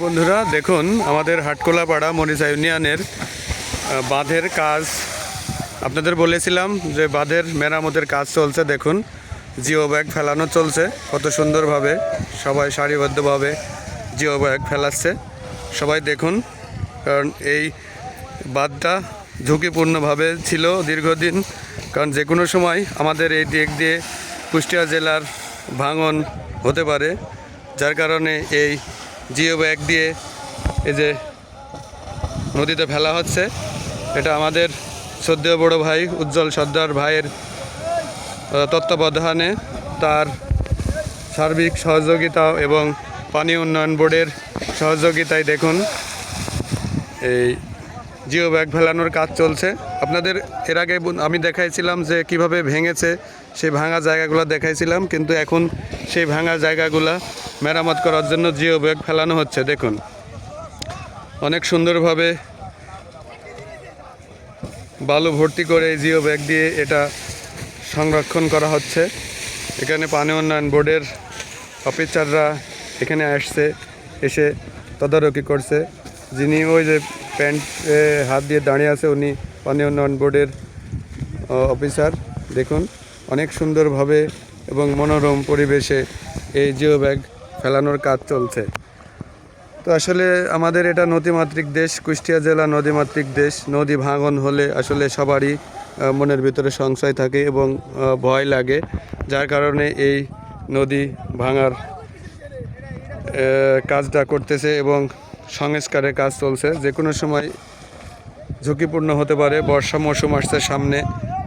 বন্ধুরা, দেখুন, আমাদের হাটকোলাপাড়া মরিচা ইউনিয়নের বাঁধের কাজ। আপনাদের বলেছিলাম যে বাঁধের মেরামতের কাজ চলছে, দেখুন, জিও ব্যাগ ফেলানো চলছে। কত সুন্দরভাবে সবাই সারিবদ্ধভাবে জিও ব্যাগ ফেলাচ্ছে। সবাই দেখুন, কারণ এই বাঁধটা ঝুঁকিপূর্ণভাবে ছিল দীর্ঘদিন, কারণ যে কোনো সময় আমাদের এই দিক দিয়ে কুষ্টিয়া জেলার ভাঙন হতে পারে, যার কারণে এই জিও ব্যাগ দিয়ে এই যে নদীতে ফেলা হচ্ছে। এটা আমাদের শ্রদ্ধেয় বড় ভাই উজ্জ্বল সর্দার ভাইয়ের তত্ত্বাবধানে তার সার্বিক সহযোগিতা এবং পানি উন্নয়ন বোর্ডের সহযোগিতায় দেখুন, এই জিও ব্যাগ ফেলানোর কাজ চলছে। আপনাদের এর আগে আমি দেখাইছিলাম যে কীভাবে ভেঙেছে, সেই ভাঙা জায়গাগুলো দেখাইছিলাম, কিন্তু এখন সেই ভাঙা জায়গাগুলো মেরামত করার জন্য জিও ব্যাগ ফেলানো হচ্ছে, দেখুন। অনেক সুন্দরভাবে বালু ভর্তি করে জিও ব্যাগ দিয়ে এটা সংরক্ষণ করা হচ্ছে। এখানে পানি উন্নয়ন বোর্ডের অফিসাররা এখানে আসছে, এসে তদারকি করছে। যিনি ওই যে প্যান্ট হাত দিয়ে দাঁড়িয়ে আছে, উনি পানি উন্নয়ন বোর্ডের অফিসার। দেখুন, অনেক সুন্দরভাবে এবং মনোরম পরিবেশে এই জিও ব্যাগ ফেলানোর কাজ চলছে। তো আসলে আমাদের এটা নদীমাতৃক দেশ, কুষ্টিয়া জেলা নদীমাতৃক দেশ। নদী ভাঙন হলে আসলে সবারই মনের ভিতরে সংশয় থাকে এবং ভয় লাগে। যার কারণে এই নদী ভাঙার কাজটা করতেছে এবং সংস্কারের কাজ চলছে। যে কোনো সময় ঝুঁকিপূর্ণ হতে পারে। বর্ষা মৌসুম আসছে সামনে,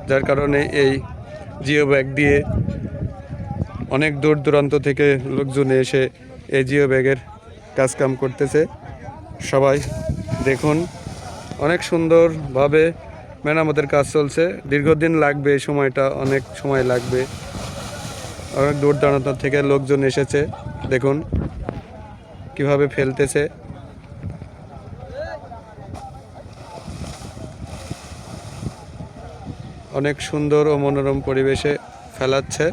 যার কারণে এই জিও ব্যাগ দিয়ে অনেক দূর দূরান্ত থেকে লোকজন এসে এই জিও ব্যাগের কাজকাম করতেছে। সবাই দেখুন, অনেক সুন্দরভাবে মেরামতের কাজ চলছে। দীর্ঘদিন লাগবে এই সময়টা, অনেক সময় লাগবে। অনেক দূর দূরান্ত থেকে লোকজন এসেছে, দেখুন কীভাবে ফেলতেছে। অনেক সুন্দর ও মনোরম পরিবেশে ফেলাচ্ছে।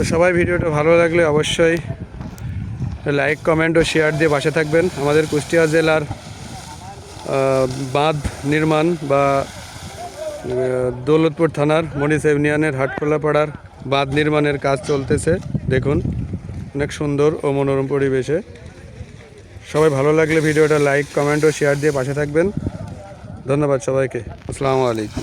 তো সবাই ভিডিওটা ভালো লাগলে অবশ্যই লাইক, কমেন্ট ও শেয়ার দিয়ে পাশে থাকবেন। আমাদের কুষ্টিয়া জেলার বাঁধ নির্মাণ বা দৌলতপুর থানার মরিচ ইউনিয়নের হাটখোলাপাড়ার বাঁধ নির্মাণের কাজ চলতেছে। দেখুন, অনেক সুন্দর ও মনোরম পরিবেশে। সবাই ভালো লাগলে ভিডিওটা লাইক, কমেন্ট ও শেয়ার দিয়ে পাশে থাকবেন। ধন্যবাদ সবাইকে। আসসালামু আলাইকুম।